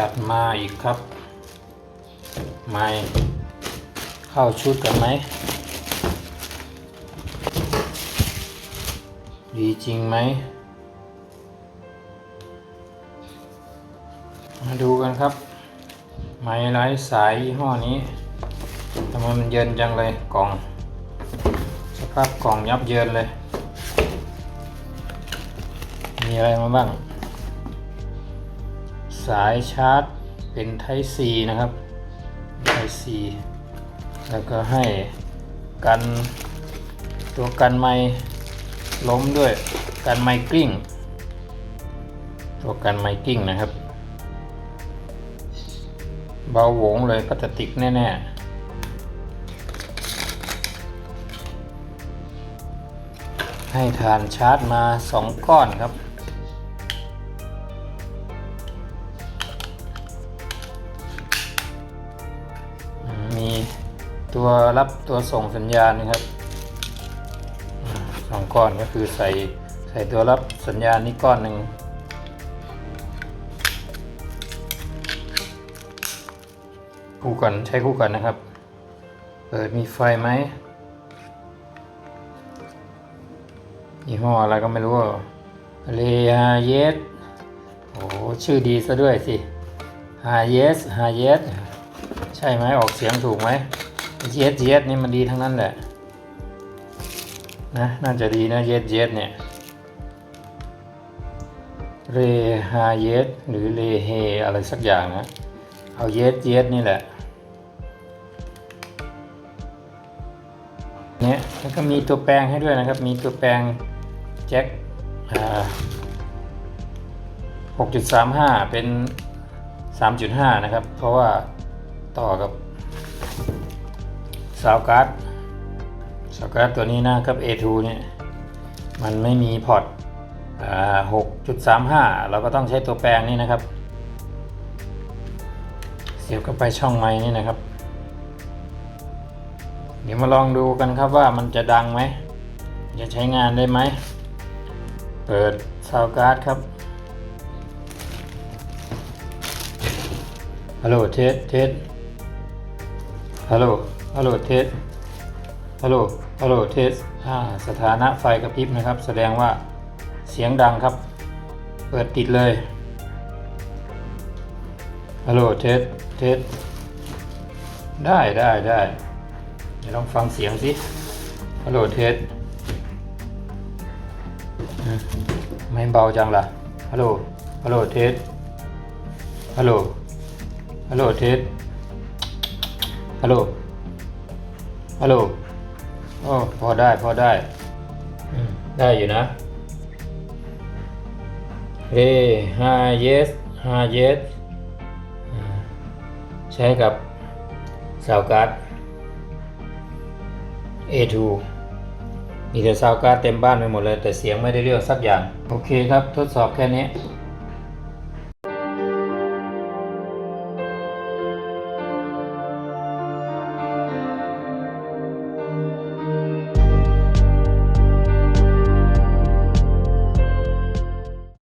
จัดมาอีกครับ ไม่เข้าชุดกันไหม ดีจริงไหม มาดูกันครับ ไม้ไร้สายยี่ห้อนี้ทำไมมันเยินจังเลยกล่อง สภาพกล่องยับเยินเลย มีอะไรมาบ้าง สายชาร์จเป็นไท p C นะครับไท p C แล้วก็ให้กันตัวกันไม้ล้มด้วยกันไม้กลิ้ง ตัวกันไม้กลิ้งนะครับ เบาหวงเลยพลาสติกแน่ๆให้ฐานชาร์จมา 2 ก้อนครับ มีตัวรับตัวส่งสัญญาณนะครับสองก้อนก็คือใส่ใส่ตัวรับสัญญาณนี้ก้อนหนึ่งคู่กันใช้คู่กันนะครับ เปิดมีไฟไหมยี่ห้ออะไรก็ไม่รู้เรฮาเยสโอ้ชื่อดีซะด้วยสิฮาเยสฮาเยส ใช่ไหมออกเสียงถูกไหมเยสเยสนี่มันดีทั้งนั้นแหละ นะน่าจะดีนะเยสเยสเนี่ยเรฮาเยสหรือเรเฮอะไรสักอย่างนะ เอาเยสเยสนี่แหละเนี่ยแล้วก็มีตัวแปลงให้ด้วยนะครับ มีตัวแปลงแจ็คอ่า6.35เป็น3.5นะครับ เพราะว่า ต่อกับสาวการ์ดสาวการ์ดตัวนี้นะครับ A2 เนี่ยมันไม่มีพอร์ตอ่า6.35เราก็ต้องใช้ตัวแปลงนี่นะครับ เสียบเข้าไปช่องไม้นี่นะครับ เดี๋ยวมาลองดูกันครับว่ามันจะดังไหม จะใช้งานได้ไหม เปิดสาวการ์ดครับฮัลโหลเทสเทส ฮัลโหล ฮัลโหลเทส ฮัลโหล ฮัลโหลเทสอ่าสถานะไฟกระพริบนะครับ แสดงว่าเสียงดังครับ เปิดติดเลย ฮัลโหลเทส เทส ได้ได้ได้เดี๋ยวลองฟังเสียงสิ ฮัลโหลเทสไม่เบาจังล่ะ ฮัลโหล ฮัลโหลเทส ฮัลโหล ฮัลโหลเทส ฮัลโหล ฮัลโหลโอ้พอได้ พอได้อได้อยู่นะ เรฮาเยสฮาเยส ใช้กับสาวการ์ด A2 มีแต่ซาวการ์ดเต็มบ้านไปหมดเลย แต่เสียงไม่ได้เรื่องสักอย่าง โอเคครับ ทดสอบแค่นี้